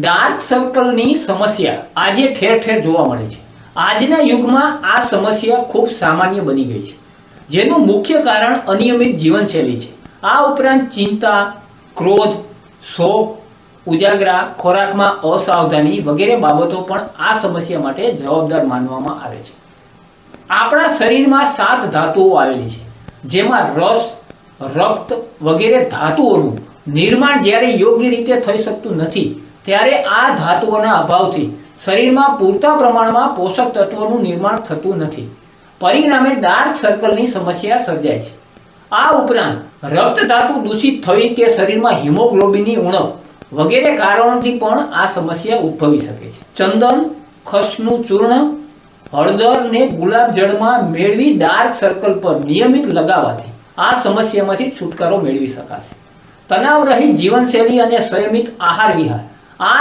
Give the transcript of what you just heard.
Dark સર્કલની સમસ્યા આજે ઠેર ઠેર જોવા મળે છે. આજના યુગમાં આ સમસ્યા ખૂબ સામાન્ય બની ગઈ છે. જેનું મુખ્ય કારણ અનિયમિત જીવનશૈલી છે. આ ઉપરાંત ચિંતા, ક્રોધ, શોક, ઉજાગરા, ખોરાકમાં અસાવધાની વગેરે બાબતો પણ આ સમસ્યા માટે જવાબદાર માનવામાં આવે છે. આપણા શરીરમાં સાત ધાતુઓ આવેલી છે. જેમાં રસ, રક્ત વગેરે ધાતુઓનું નિર્માણ જ્યારે યોગ્ય રીતે થઈ શકતું નથી ત્યારે આ ધાતુઓના અભાવથી શરીરમાં પૂરતા પ્રમાણમાં પોષક તત્વોનું નિર્માણ થતું નથી. પરિણામે ડાર્ક સર્કલની સમસ્યા સર્જાય છે. આ ઉપરાંત રક્ત ધાતુ દૂષિત થવી કે શરીરમાં હિમોગ્લોબિનની ઉણપ વગેરે કારણોથી પણ આ સમસ્યા ઉદ્ભવી શકે છે. ચંદન, ખસનું ચૂર્ણ, હળદર ને ગુલાબ જળમાં મેળવી ડાર્ક સર્કલ પર નિયમિત લગાવવાથી આ સમસ્યામાંથી છુટકારો મેળવી શકાશે. તણાવ રહિત જીવનશૈલી અને સંયમિત આહાર વિહાર.